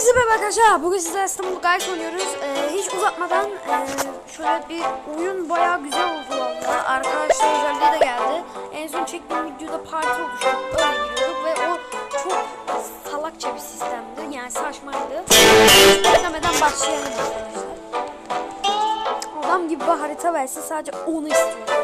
Herkese merhaba arkadaşlar. Bugün sizlerle İstanbul Guys oynuyoruz. Ee, hiç uzatmadan e, şöyle bir oyun bayağı güzel oldu valla. Arkadaşlar özelliği de geldi. En son çektiğim videoda parti oluştuk. Öyle giriyorduk ve o çok salakça bir sistemdi. Yani saçmaydı. Beklemeden başlayalım arkadaşlar. Adam gibi bir harita versin sadece onu istiyorum.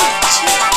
Chào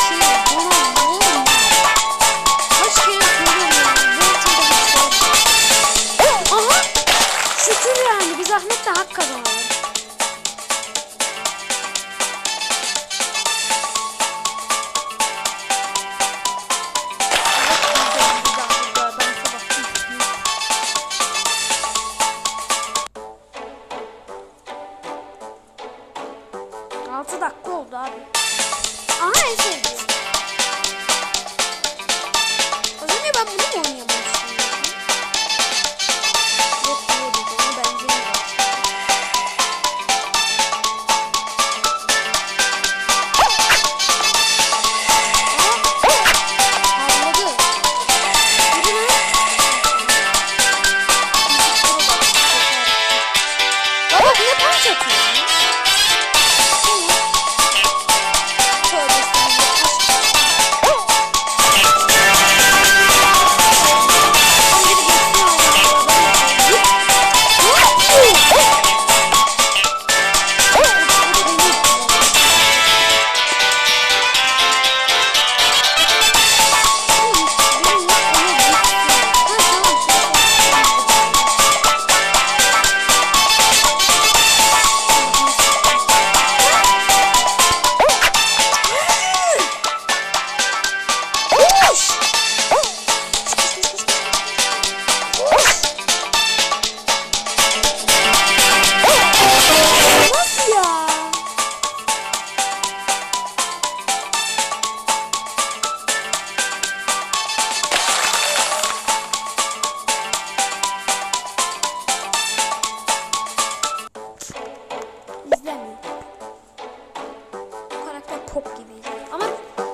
top gibiydi. Ama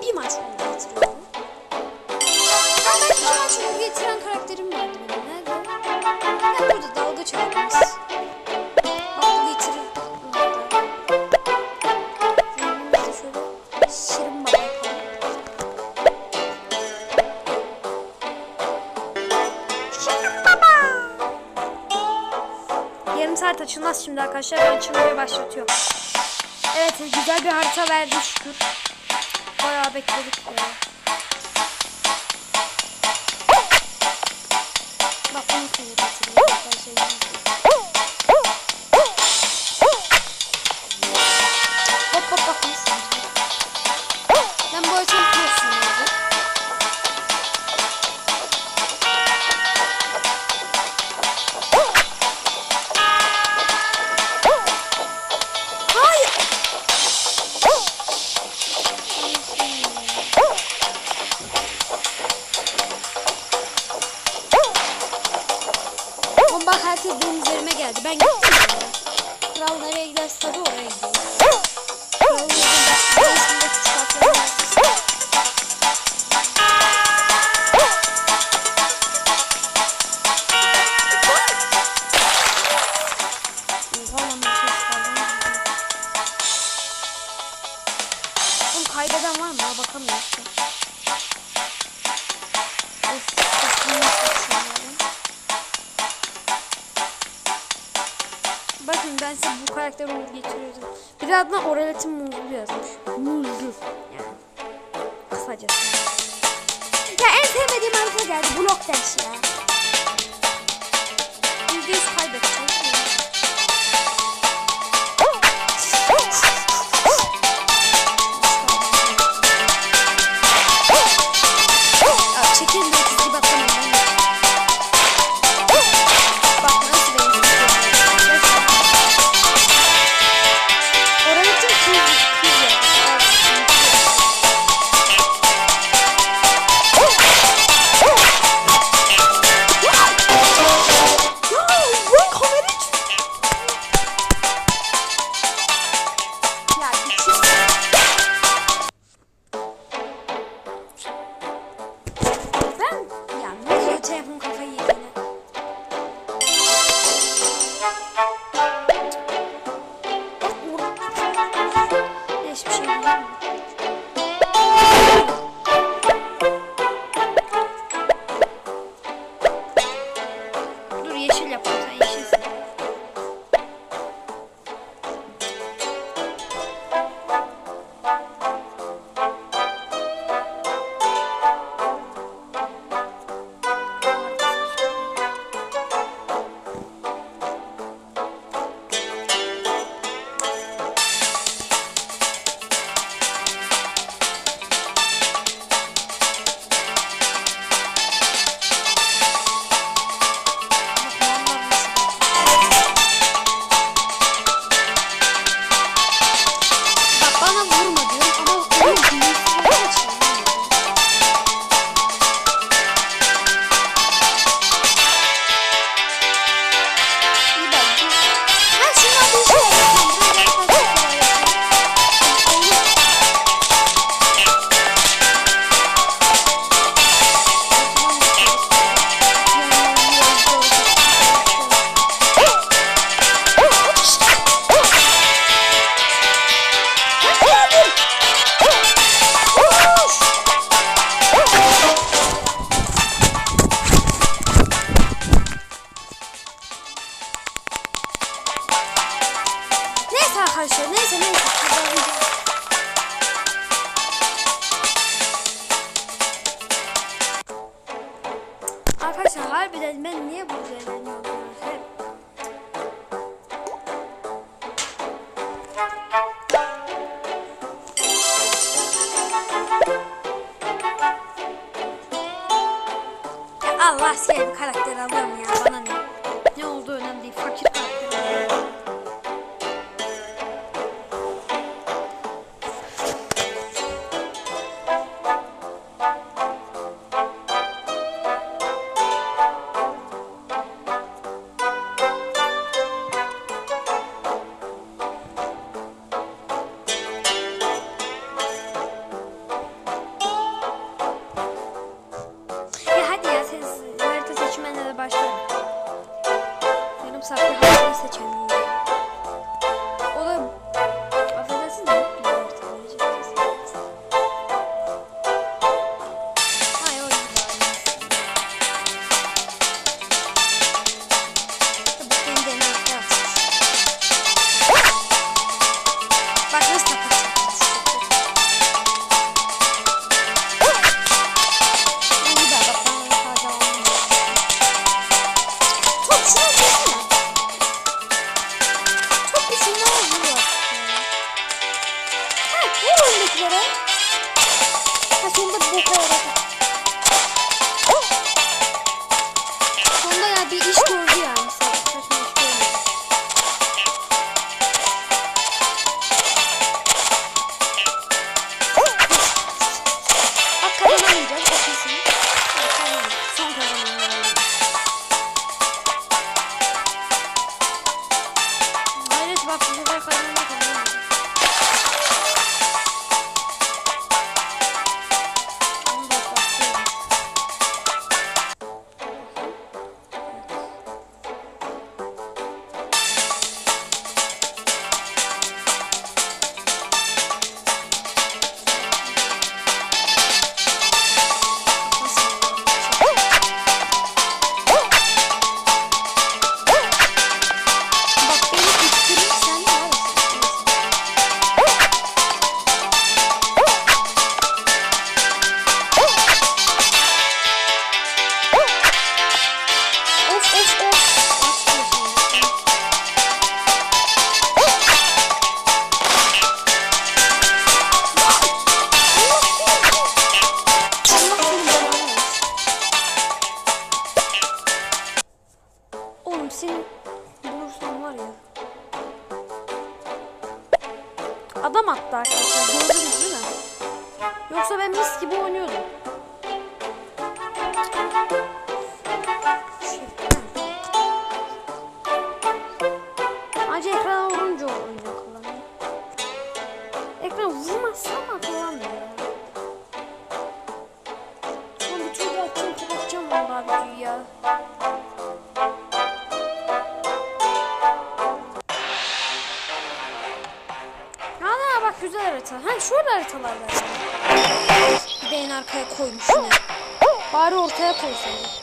bir maç bunu getiriyordu. Ama ben iki maç bunu getiren karakterim vardı benim. Nerede? Ben burada dalga çarpmış. yarım saat açılmaz şimdi arkadaşlar. Ben çınarı başlatıyorum. Güzel bir harita verdi şükür. Bayağı bekledik böyle. Bak bunu sevdim. rastgele bir karakter alıyorum. हम सबके हाथ से şimdi bu kadar. kesin bulursam var ya. Adam attı arkadaşlar. Gördünüz değil mi? Yoksa ben mis gibi oynuyordum. güzel harita. Ha şöyle haritalar var. Bir de en arkaya koymuş yine. Bari ortaya koysaydım.